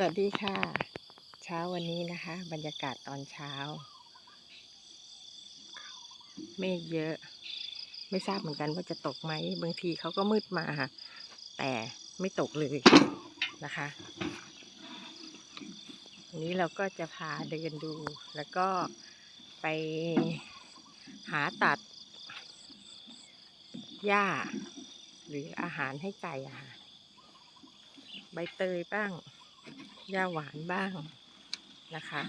สวัสดีค่ะ เช้าวันนี้นะคะ บรรยากาศตอนเช้า เมฆเยอะ ไม่ทราบเหมือนกันว่าจะตกไหมบางทีเขาก็มืดมาค่ะแต่ไม่ตกเลยนะคะวันนี้เราก็จะพาเดินดู แล้วก็ไปหาตัดหญ้า หรืออาหารให้ไก่อะค่ะใบเตยบ้าง หญ้าหวานบ้างนะคะ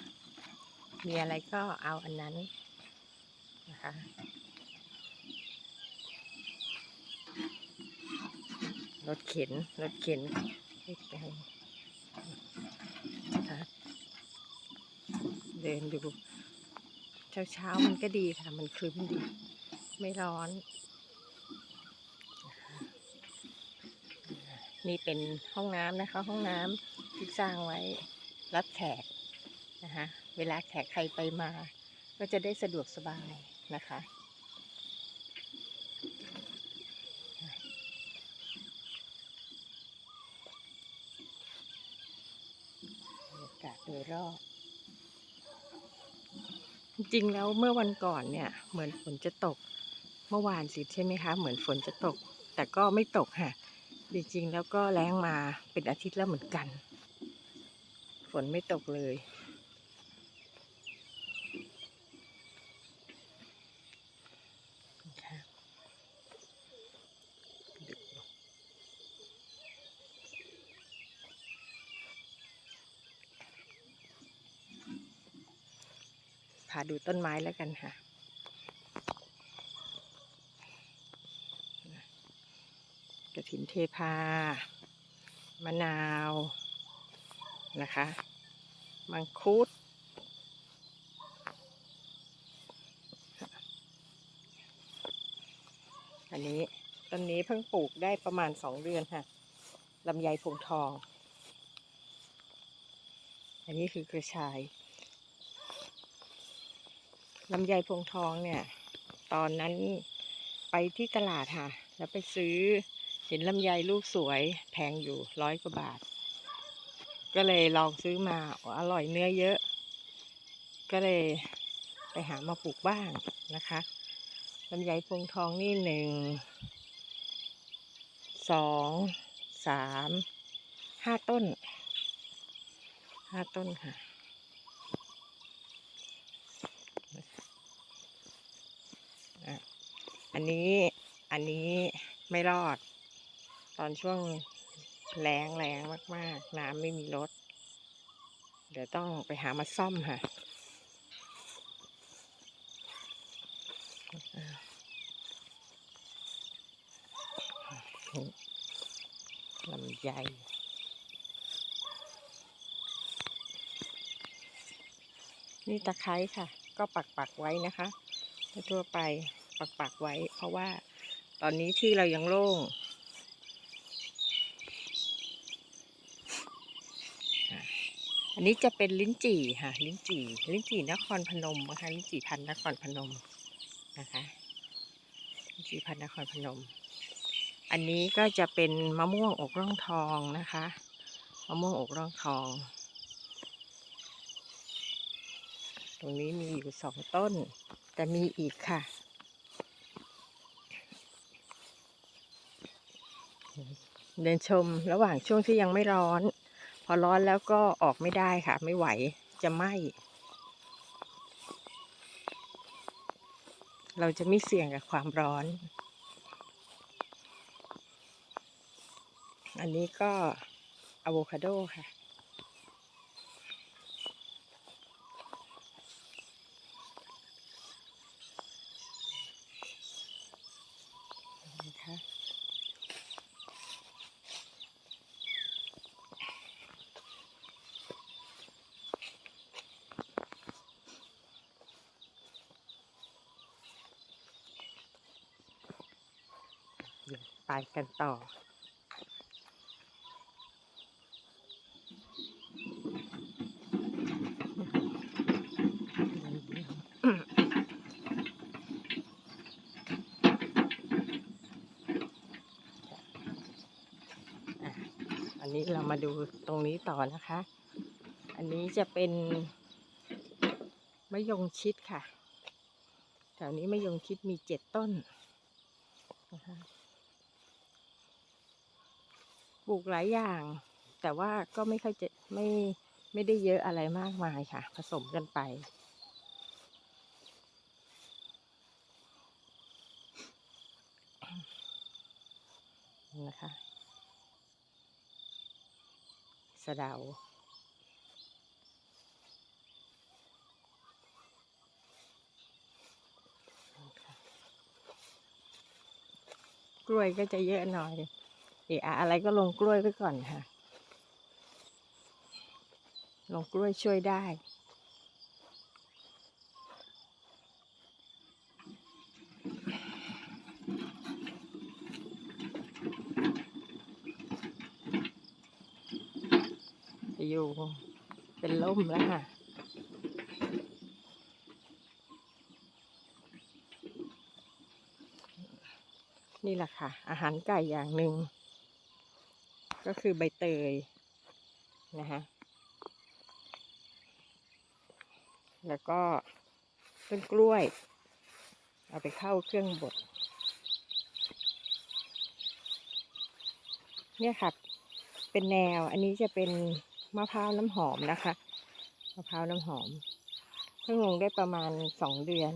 มีอะไรก็เอาอันนั้นนะคะรถเข็นรถเข็นไม่ไกลนะะเดินดูเช้าเช้ามันก็ดีค่ะ มันคลึ้มดี ไม่ร้อน นี่เป็นห้องน้ำนะคะ ห้องน้ำ ที่สร้างไว้รับแขกนะคะเวลาแขกใครไปมา ก็จะได้สะดวกสบายนะคะ บรรยากาศโดยรอบ จริงๆแล้วเมื่อวันก่อนเนี่ย เหมือนฝนจะตก เมื่อวานสิใช่ไหมคะ เหมือนฝนจะตก แต่ก็ไม่ตกค่ะ จริงๆแล้วก็แล้งมาเป็นอาทิตย์แล้วเหมือนกัน นไม่ตกเลยนะคะพาดูต้นไม้แล้วกันค่ะกระถินเทพามะนาว นะคะ มังคุด อันนี้ต้นนี้เพิ่งปลูกได้ประมาณสองเดือนค่ะลำไยพงทอง อันนี้คือกระชายลำไยพงทองเนี่ย ตอนนั้นไปที่ตลาดค่ะ แล้วไปซื้อเห็นลำไยลูกสวยแพงอยู่ร้อยกว่าบาท ก็เลยลองซื้อมาออร่อยเนื้อเยอะ ก็เลยไปหามาปลูกบ้างนะคะลำไยพวงทองนี่หนึ่งสองสามห้าต้นห้าต้นค่ะอันนี้อันนี้ไม่รอด ตอนช่วง แรงแรงมาก ๆ น้ำไม่มีรถ เดี๋ยวต้องไปหามาซ่อมค่ะอะนี่ลำไยนี่ตะไคร้ค่ะ ก็ปักปักไว้นะคะทั่วไปปักปักไว้ เพราะว่าตอนนี้ที่เรายังโล่งอะ อันนี้จะเป็นลิ้นจี่ค่ะ ลิ้นจี่ ลิ้นจี่นครพนมนะคะลิ้นจี่พันนครพนมนะคะลิ้นจี่พันนครพนม อันนี้ก็จะเป็นมะม่วงอกร่องทองนะคะมะม่วงอกร่องทอง ตรงนี้มีอยู่สองต้น แต่มีอีกค่ะเดินชมระหว่างช่วงที่ยังไม่ร้อน อร้อนแล้วก็ออกไม่ได้ค่ะ ไม่ไหวจะไหมเราจะไม่เสี่ยงกับความร้อน อันนี้ก็อะโวคาโดค่ะเดี๋ยว ไปกันต่อ อันนี้เรามาดูตรงนี้ต่อนะคะ อันนี้จะเป็นมะยงชิดค่ะ แถวนี้มะยงชิดมีเจ็ดต้นนะคะ ลูกหลายอย่าง แต่ว่าก็ไม่ค่อยจะไม่ไม่ได้เยอะอะไรมากมายค่ะ ผสมกันไป นะคะสะเดากล้วยก็จะเยอะหน่อย เอะอะอะไรก็ลงกล้วยไปก่อนค่ะ ลงกล้วยช่วยได้ อยู่เป็นล่มแล้วค่ะนี่แหละค่ะ อาหารไก่อย่างหนึ่ง ก็คือใบเตยนะคะแล้วก็ต้นกล้วย เอาไปเข้าเครื่องบดเนี่ยค่ะเป็นแนวอันนี้จะเป็นมะพร้าวน้ำหอมนะคะมะพร้าวน้ำหอม เพิ่งลงได้ประมาณสองเดือน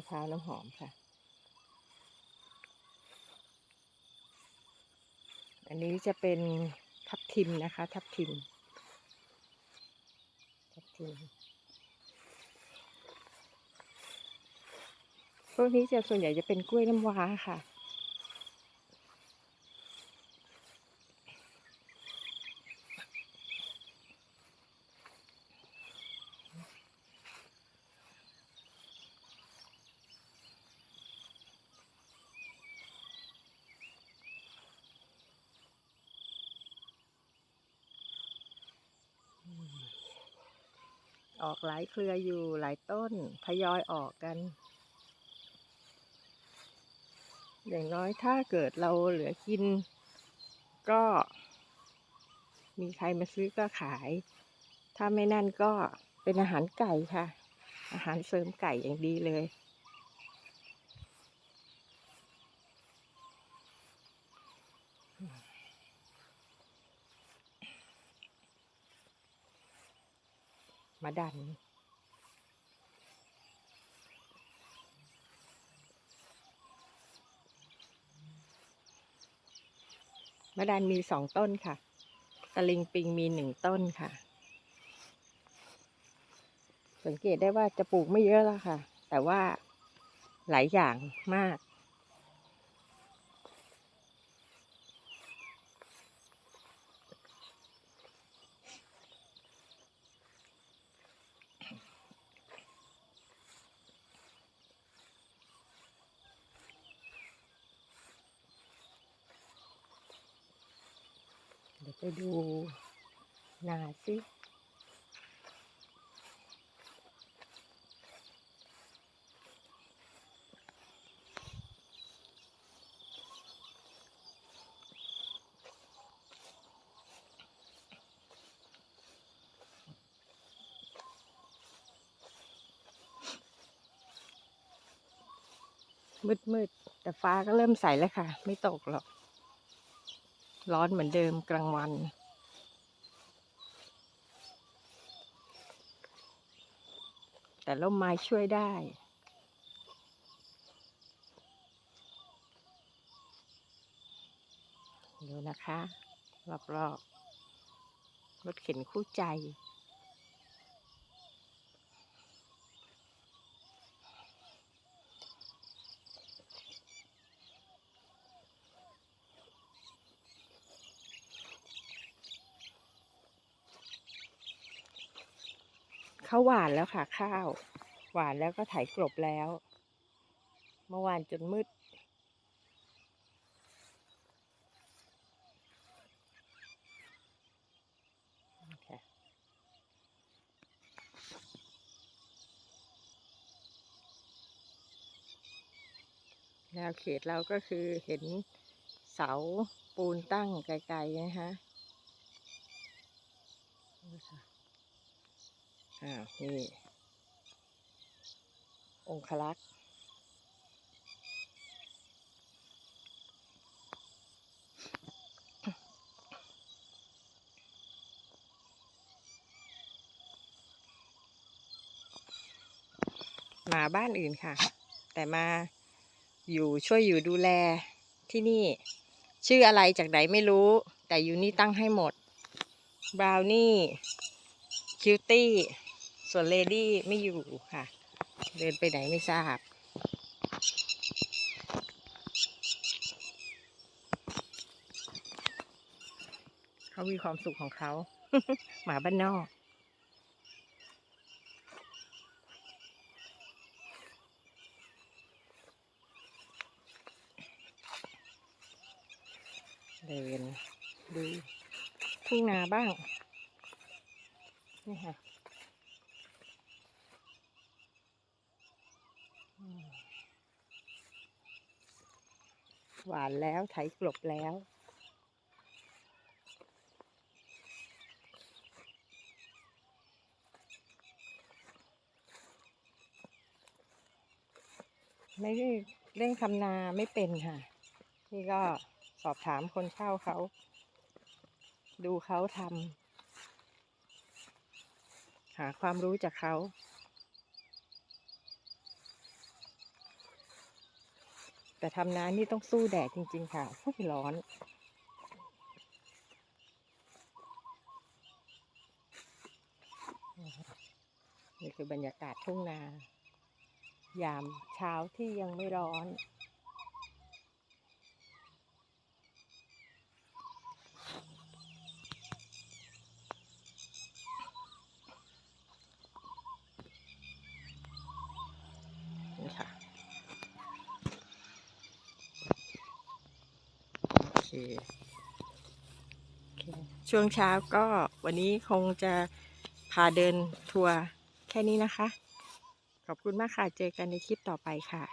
ะพร้าวน้ำหอมค่ะ อันนี้จะเป็นทับทิมนะคะ ทับทิม ทับทิม พวกนี้จะส่วนใหญ่จะเป็นกล้วยน้ำว้าค่ะ ออกหลายเครืออยู่หลายต้นทยอยออกกัน อย่างน้อยถ้าเกิดเราเหลือกิน ก็ มีใครมาซื้อก็ขาย ถ้าไม่นั่นก็เป็นอาหารไก่ค่ะ อาหารเสริมไก่อย่างดีเลย มาดันมะดันมีสองต้นค่ะ ตะลิงปิงมีหนึ่งต้นค่ะ สังเกตได้ว่าจะปลูกไม่เยอะแล้วค่ะ แต่ว่าหลายอย่างมาก ดี๋ยวไปดูนาสิมืดมืดๆ แต่ฟ้าก็เริ่มใสแล้วค่ะ ไม่ตกหรอก ร้อนเหมือนเดิมกลางวัน แต่ร่มไม้ช่วยได้ ดูนะคะ รอบๆรถเข็นคู่ใจ หวานแล้วค่ะข้าว หวานแล้วก็ไถกลบแล้ว เมื่อวานจนมืด แนวเขตเราก็คือเห็นเสาปูนตั้งไกลๆ นะคะ อ้าวนี่องคลักษ์มาบ้านอื่นค่ะ แต่มาอยู่ช่วยอยู่ดูแลที่นี่ ชื่ออะไรจากไหนไม่รู้ แต่อยู่นี่ตั้งให้หมดบราวนี่คิวตี้ ส่วนเลดี้ไม่อยู่ค่ะ เดินไปไหนไม่ทราบ เขามีความสุขของเขา หมาบ้านนอกเดินดูทุ่งนาบ้าง นี่ค่ะ หวานแล้วไถกลบแล้ว ไม่ได้เร่งทำนาไม่เป็นค่ะ นี่ก็สอบถามคนเช่าเขา ดูเขาทำหาความรู้จากเขา แต่ทำนานี่ต้องสู้แดดจริง ๆ ค่ะโอ้ยร้อนนี่คือบรรยากาศทุ่งนา ยามเช้าที่ยังไม่ร้อนค่ะ โอเคโอเค ช่วงเช้าก็วันนี้คงจะพาเดินทัวร์แค่นี้นะคะ ขอบคุณมากค่ะ เจอกันในคลิปต่อไปค่ะ